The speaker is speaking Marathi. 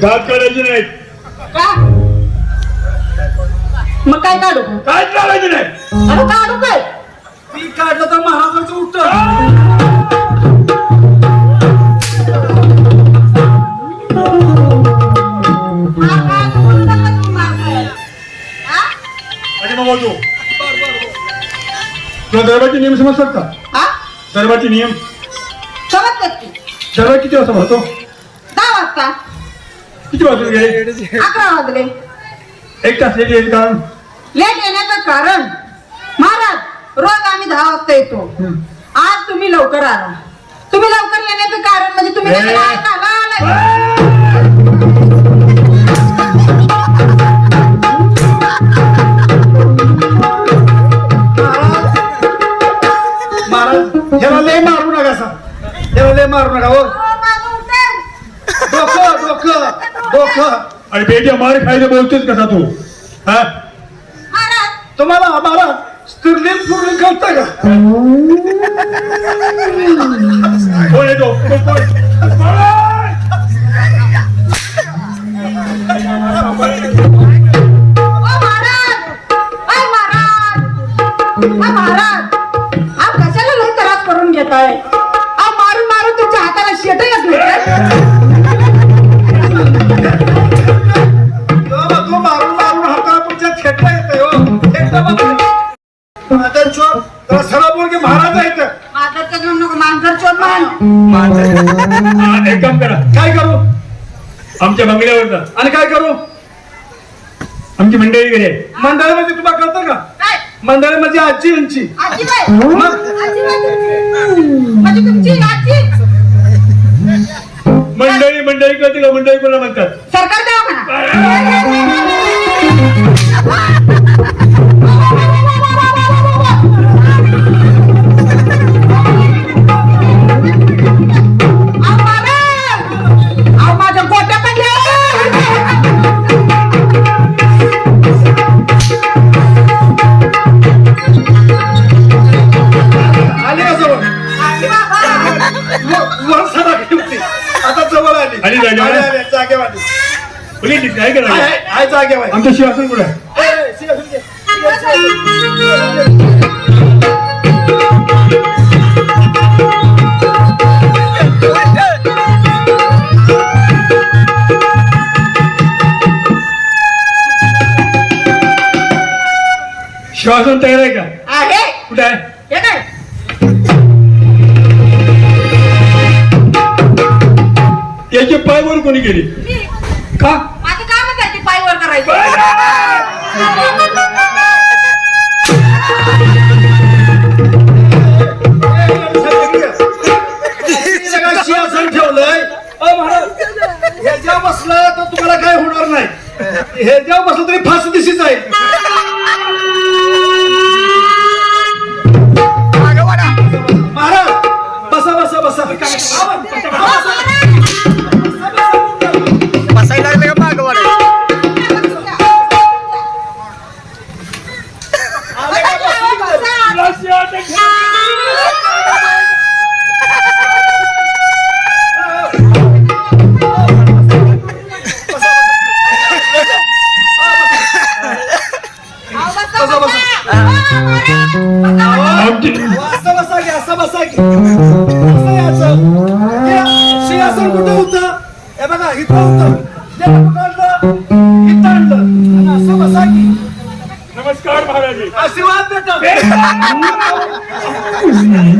दात काढायचे नाहीत. का? मग काय काढू? काय काढायचे नाही अरे काढू काय? ती काढलं तर महाराजांचं उठत तुला दरबारचे नियम समजतात का? हा? दरबारचे नियम. समजतात की? दरबार किती वाजता भरतो? दहा वाजता. किती वाजून गेले अकरा वाजले. एक तास लेट येईल कारण लेट येण्याचं कारण महाराज रोज आम्ही दहा वाजता येतो. आज तुम्ही लवकर आला. तुम्ही लवकर येण्याचं कारण म्हणजे तुम्ही आला? डोकं. आणि बेटी मार खायचं बोलतोस कसा तू? हा? महाराज तुम्हाला महाराज स्त्रीलिंग पुरलिंग कळतं का? कोण येतो. महाराज आप कशाला लय त्रास करून घेताय? चोर? बोल की महाराज आहेत. माझं घेऊन नको मांजर चोर मान हा, एक काम करा. काय करू? आमच्या बंगल्यावर जा. आणि काय करू? आमची मंडळी गेले. मंडळी म्हणजे तुम्हाला कळतं का? काय? मंडळी म्हणजे आजी यांची म्हणजे तुमची आजी? मंडळी मंडळी कळते का? मंडळी कोणा म्हणतात? आली, जागेवर आली. पोलीस काय आहे, करा आहे, आहे. आमचं शिवासन कुठं आहे? ए. शिवासन तयार आहे का आहे कुठं आहे हे काय याचे पाय वर कोणी गेली का? माझं कामच आहे ते पायवर करायचं. सगळं सिंहासन ठेवलंय. महाराज. ह्याच्या बसलं तर तुम्हाला काय होणार नाही. ह्याच्या बसलं तरी बघा इथं होतं Pera! Mm.